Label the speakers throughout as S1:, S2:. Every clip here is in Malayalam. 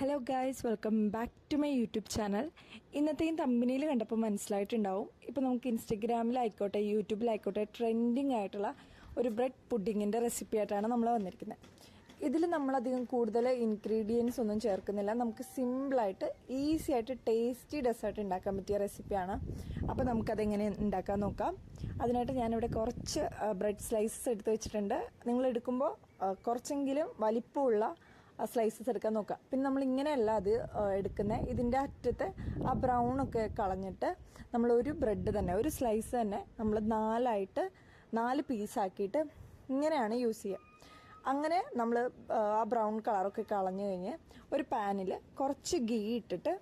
S1: Hello guys welcome back to my YouTube channel ഇന്നത്തെയും തമ്പനിയിൽ കണ്ടപ്പോൾ മനസ്സിലായിട്ടുണ്ടാവും. ഇപ്പോൾ നമുക്ക് ഇൻസ്റ്റഗ്രാമിലായിക്കോട്ടെ യൂട്യൂബിലായിക്കോട്ടെ ട്രെൻഡിങ് ആയിട്ടുള്ള ഒരു ബ്രെഡ് പുഡിങ്ങിന്റെ റെസിപ്പി ആയിട്ടാണ് നമ്മൾ വന്നിരിക്കുന്നത്. ഇതിൽ നമ്മളധികം കൂടുതൽ ഇൻഗ്രീഡിയൻസ് ഒന്നും ചേർക്കുന്നില്ല. നമുക്ക് സിമ്പിളായിട്ട് ഈസി ആയിട്ട് ടേസ്റ്റി ഡെസേർട്ട് ഉണ്ടാക്കാൻ പറ്റിയ റെസിപ്പിയാണ് അപ്പോൾ നമുക്കതെങ്ങനെ ഉണ്ടാക്കാൻ നോക്കാം. അതിനായിട്ട് ഞാനിവിടെ കുറച്ച് ബ്രെഡ് സ്ലൈസസ് എടുത്ത് വെച്ചിട്ടുണ്ട്. നിങ്ങൾ എടുക്കുമ്പോൾ കുറച്ചെങ്കിലും വലിപ്പമുള്ള സ്ലൈസസ് എടുക്കാൻ നോക്കുക. പിന്നെ നമ്മൾ ഇങ്ങനെയല്ല അത് എടുക്കുന്നത് ഇതിന്റെ അറ്റത്തെ ആ ബ്രൗൺ ഒക്കെ കളഞ്ഞിട്ട് നമ്മൾ ഒരു ബ്രെഡ് തന്നെ ഒരു സ്ലൈസ് തന്നെ നമ്മൾ നാലായിട്ട് നാല് പീസാക്കിയിട്ട് ഇങ്ങനെയാണ് യൂസ് ചെയ്യുക. അങ്ങനെ നമ്മൾ ആ ബ്രൗൺ കളറൊക്കെ കളഞ്ഞു കഴിഞ്ഞ് ഒരു പാനിൽ കുറച്ച് ഗീ ഇട്ടിട്ട്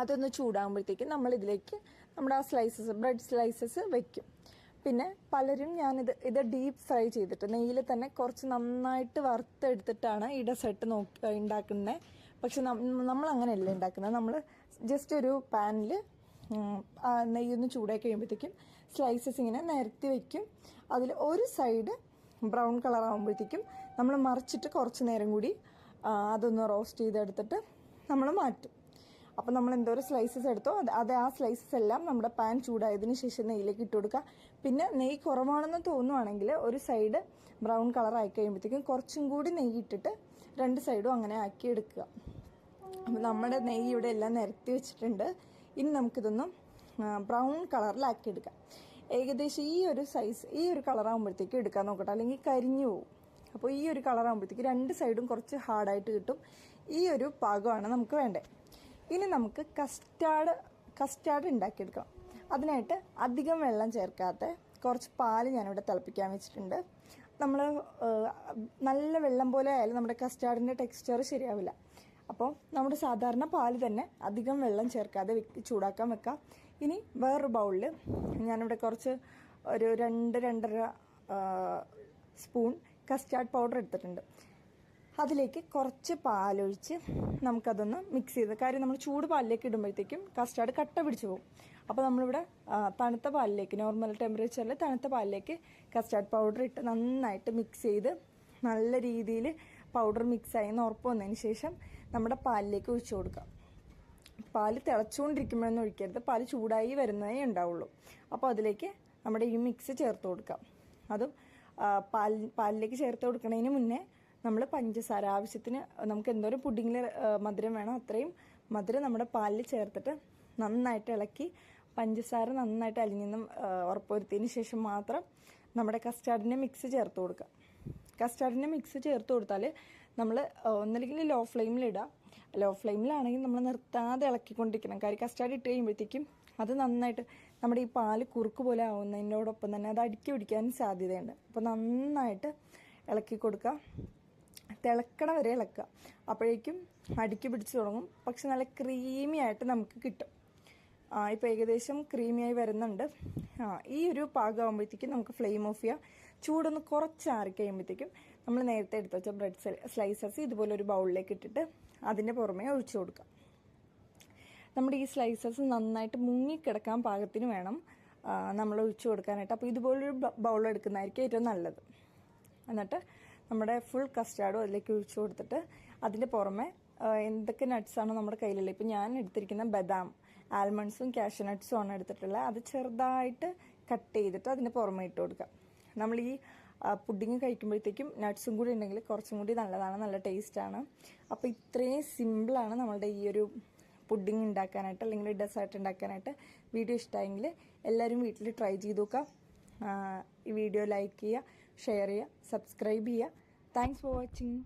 S1: അതൊന്ന് ചൂടാകുമ്പോഴത്തേക്ക് നമ്മൾ ഇതിലേക്ക് നമ്മുടെ ആ സ്ലൈസസ് ബ്രെഡ് സ്ലൈസസ് വെക്കും. പിന്നെ പലരും ഞാനിത് ഇത് ഡീപ്പ് ഫ്രൈ ചെയ്തിട്ട് നെയ്യിൽ തന്നെ കുറച്ച് നന്നായിട്ട് വറുത്തെടുത്തിട്ടാണ് ഈ ഡെസേർട്ട് നോക്കി ഉണ്ടാക്കുന്നത് പക്ഷെ നമ്മൾ അങ്ങനെയല്ല ഉണ്ടാക്കുന്നത് നമ്മൾ ജസ്റ്റ് ഒരു പാനിൽ നെയ്യൊന്ന് ചൂടാക്കി കഴിയുമ്പോഴത്തേക്കും സ്ലൈസസ് ഇങ്ങനെ നിരത്തി വയ്ക്കും അതിൽ ഒരു സൈഡ് ബ്രൗൺ കളർ ആകുമ്പോഴത്തേക്കും നമ്മൾ മറിച്ചിട്ട് കുറച്ച് നേരം കൂടി അതൊന്ന് റോസ്റ്റ് ചെയ്തെടുത്തിട്ട് നമ്മൾ മാറ്റും. അപ്പോൾ നമ്മൾ എന്തോരം സ്ലൈസസ് എടുത്തോ അത് അത് ആ സ്ലൈസസ് എല്ലാം നമ്മുടെ പാൻ ചൂടായതിന് ശേഷം നെയ്യിലേക്ക് ഇട്ട് കൊടുക്കുക. പിന്നെ നെയ്യ് കുറവാണെന്ന് തോന്നുവാണെങ്കിൽ ഒരു സൈഡ് ബ്രൗൺ കളർ ആയി കഴിയുമ്പോഴത്തേക്കും കുറച്ചും കൂടി നെയ്യ് ഇട്ടിട്ട് രണ്ട് സൈഡും അങ്ങനെ ആക്കി എടുക്കുക. അപ്പോൾ നമ്മുടെ നെയ്യ് ഇവിടെ എല്ലാം നിരത്തി വെച്ചിട്ടുണ്ട്. ഇനി നമുക്കിതൊന്നും ബ്രൗൺ കളറിലാക്കി എടുക്കാം. ഏകദേശം ഈ ഒരു സൈസ് ഈ ഒരു കളറാകുമ്പോഴത്തേക്കും എടുക്കാൻ നോക്കട്ടെ. അല്ലെങ്കിൽ കരിഞ്ഞു പോകും അപ്പോൾ ഈ ഒരു കളറാകുമ്പോഴത്തേക്ക് രണ്ട് സൈഡും കുറച്ച് ഹാർഡായിട്ട് കിട്ടും. ഈ ഒരു പാകമാണ് നമുക്ക് വേണ്ടത്. ഇനി നമുക്ക് കസ്റ്റാർഡ് കസ്റ്റാർഡ് ഉണ്ടാക്കിയെടുക്കാം. അതിനായിട്ട് അധികം വെള്ളം ചേർക്കാത്ത കുറച്ച് പാൽ ഞാനിവിടെ തിളപ്പിക്കാൻ വെച്ചിട്ടുണ്ട്. നമ്മൾ നല്ല വെള്ളം പോലെ ആയാലും നമ്മുടെ കസ്റ്റാർഡിന്റെ ടെക്സ്ചർ ശരിയാവില്ല. അപ്പോൾ നമ്മുടെ സാധാരണ പാൽ തന്നെ അധികം വെള്ളം ചേർക്കാതെ ചൂടാക്കാൻ വെക്കാം. ഇനി വേറൊരു ബൗളിൽ ഞാനിവിടെ കുറച്ച് ഒരു രണ്ട് രണ്ടര സ്പൂൺ കസ്റ്റാർഡ് പൗഡർ എടുത്തിട്ടുണ്ട്. അതിലേക്ക് കുറച്ച് പാലൊഴിച്ച് നമുക്കതൊന്ന് മിക്സ് ചെയ്ത് കാര്യം നമ്മൾ ചൂട് പാലിലേക്ക് ഇടുമ്പോഴത്തേക്കും കസ്റ്റാർഡ് കട്ട പിടിച്ചു പോകും അപ്പോൾ നമ്മളിവിടെ തണുത്ത പാലിലേക്ക് നോർമൽ ടെമ്പറേച്ചറിൽ തണുത്ത പാലിലേക്ക് കസ്റ്റാർഡ് പൗഡർ ഇട്ട് നന്നായിട്ട് മിക്സ് ചെയ്ത് നല്ല രീതിയിൽ പൗഡർ മിക്സ് എന്ന് ഉറപ്പ് വന്നതിന് ശേഷം നമ്മുടെ പാലിലേക്ക് ഒഴിച്ചു കൊടുക്കാം. പാൽ തിളച്ചുകൊണ്ടിരിക്കുമ്പോഴൊന്നും ഒഴിക്കരുത്. പാൽ ചൂടായി വരുന്നതേ ഉണ്ടാവുള്ളൂ. അപ്പോൾ അതിലേക്ക് നമ്മുടെ ഈ മിക്സ് ചേർത്ത് കൊടുക്കാം. അതും പാൽ പാലിലേക്ക് ചേർത്ത് കൊടുക്കുന്നതിന് മുന്നേ നമ്മൾ പഞ്ചസാര ആവശ്യത്തിന് നമുക്ക് എന്തോരം പുഡിങ്ങിൽ മധുരം വേണം അത്രയും മധുരം നമ്മുടെ പാലിൽ ചേർത്തിട്ട് നന്നായിട്ട് ഇളക്കി പഞ്ചസാര നന്നായിട്ട് അലിഞ്ഞെന്നും ഉറപ്പുവരുത്തിയതിന് ശേഷം മാത്രം നമ്മുടെ കസ്റ്റാർഡിനെ മിക്സ് ചേർത്ത് കൊടുക്കുക. കസ്റ്റാർഡിനെ മിക്സ് ചേർത്ത് കൊടുത്താൽ നമ്മൾ ഒന്നല്ലെങ്കിൽ ലോ ഫ്ലെയിമിലിടുക ലോ ഫ്ലെയിമിലാണെങ്കിൽ നമ്മൾ നിർത്താതെ ഇളക്കിക്കൊണ്ടിരിക്കണം. കാര്യം കസ്റ്റാർഡ് ഇട്ട് കഴിയുമ്പോഴത്തേക്കും അത് നന്നായിട്ട് നമ്മുടെ ഈ പാൽ കുറുക്ക് പോലെ ആവുന്നതിനോടൊപ്പം തന്നെ അത് അടുക്കി പിടിക്കാനും സാധ്യതയുണ്ട്. അപ്പോൾ നന്നായിട്ട് ഇളക്കി കൊടുക്കുക. തിളക്കണ വരെ ഇളക്കുക. അപ്പോഴേക്കും അടുക്കി പിടിച്ച് തുടങ്ങും. പക്ഷെ നല്ല ക്രീമി ആയിട്ട് നമുക്ക് കിട്ടും. ഇപ്പോൾ ഏകദേശം ക്രീമിയായി വരുന്നുണ്ട്. ഈ ഒരു പാകമാകുമ്പോഴത്തേക്കും നമുക്ക് ഫ്ലെയിം ഓഫ് ചെയ്യാം. ചൂടൊന്ന് കുറച്ച് കഴിയുമ്പോഴത്തേക്കും നമ്മൾ നേരത്തെ എടുത്ത് വെച്ച ബ്രെഡ് സ്ലൈസസ് ഇതുപോലെ ഒരു ബൗളിലേക്ക് ഇട്ടിട്ട് അതിന്റെ പുറമേ ഒഴിച്ചു കൊടുക്കാം. നമ്മുടെ ഈ സ്ലൈസസ് നന്നായിട്ട് മുങ്ങിക്കിടക്കാൻ പാകത്തിന് വേണം. നമ്മൾ ഒഴിച്ചു കൊടുക്കാനായിട്ട്. അപ്പോൾ ഇതുപോലൊരു ബൗൾ എടുക്കുന്നതായിരിക്കും ഏറ്റവും നല്ലത്. എന്നിട്ട് നമ്മുടെ ഫുൾ കസ്റ്റാർഡും അതിലേക്ക് ഒഴിച്ചു കൊടുത്തിട്ട് അതിന്റെ പുറമെ എന്തൊക്കെ നട്ട്സാണോ നമ്മുടെ കയ്യിലുള്ളത്. ഇപ്പം ഞാൻ എടുത്തിരിക്കുന്ന ബദാം ആൽമണ്ട്സും കാഷ്യൂ നട്ട്സും ആണ് എടുത്തിട്ടുള്ളത്. അത് ചെറുതായിട്ട് കട്ട് ചെയ്തിട്ട് അതിന്റെ പുറമെ ഇട്ട് കൊടുക്കുക. നമ്മൾ ഈ പുഡിങ് കഴിക്കുമ്പോഴത്തേക്കും നട്ട്സും കൂടി ഉണ്ടെങ്കിൽ കുറച്ചും കൂടി നല്ലതാണ് നല്ല ടേസ്റ്റാണ് അപ്പോൾ ഇത്രയും സിമ്പിളാണ് നമ്മളുടെ ഈ ഒരു പുഡിങ് ഉണ്ടാക്കാനായിട്ട് അല്ലെങ്കിൽ ഡെസേർട്ട് ഉണ്ടാക്കാനായിട്ട് വീഡിയോ ഇഷ്ടമായെങ്കിൽ എല്ലാവരും വീട്ടിൽ ട്രൈ ചെയ്ത് നോക്കാം. ഈ വീഡിയോ ലൈക്ക് ചെയ്യുക ഷെയർ ചെയ്യുക സബ്സ്ക്രൈബ് ചെയ്യുക. Thanks for watching